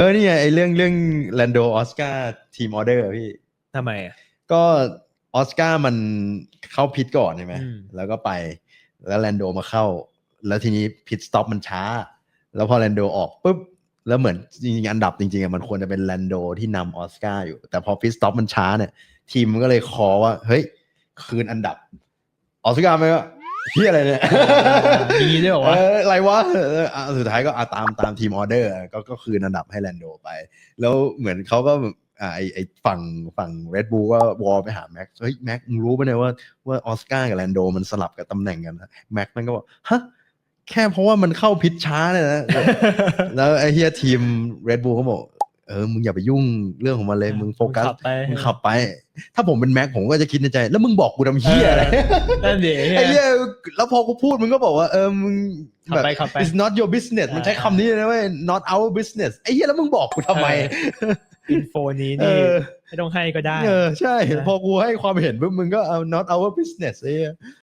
เออนี่ไงไอเรื่องเรื่องแลนโดออสการ์ทีมออเดอร์พี่ ทำไมอะ ก็ออสการ์มันเข้าพิทก่อนใช่ไหมอืม แล้วก็ไปแล้วแลนโดมาเข้า แล้วทีนี้พิทสต็อปมันช้า แล้วพอแลนโดออกปุ๊บ แล้วเหมือนจริงๆอันดับจริงๆอะมันควรจะเป็นแลนโดที่นำออสการ์อยู่ แต่พอพิทสต็อปมันช้าเนี่ย ทีมมันก็เลยคอว่า เฮ้ย คืนอันดับออสการ์ไหมวะ เฮียอะไรเนี่ยมีด้วยเหรอเอวะออะไรวะเอออะสุดท้ายก็อะตามตามทีมออเดอร์ก็ก็คืนอันดับให้แลนโดไป แล้วเหมือนเขาก็อ่าไอไอฝั่งฝั่งเรดบูก็วอลไปหาแม็กซ์เฮ้ยแม็กมึงรู้ปะเนี่ยว่าว่าออสการ์กับแลนโดมันสลับกับตำแหน่งกันนะแม็กมันก็บอกฮะแค่เพราะว่ามันเข้าพิชช้าเนี่ยนะ แล้วไอเฮียทีมเรดบูก็บอก เออมึงอย่าไปยุ่งเรื่องของมันเลยมึงโฟกัสขับไปมึงขับไป ถ้าผมเป็นแม็กผมก็จะคิดในใจ แล้วมึงบอกกูทำเฮียอะไรนั่นเดี๋ยวไอ้เหี้ยแล้วพอกูพูดมึงก็บอกว่าเออมึงขับไปขับไป it's not your business มันใช้คำนี้เลยนะเว้ย not our business ไอ้เหี้ยแล้วมึงบอกกูทำไมอินโฟนี้เอนี่อไม่ต้องให้ก็ได้ เออใช่นะพอกูให้ความเห็นปุ๊บมึงก็เอา not our business ไอ้เหี้ย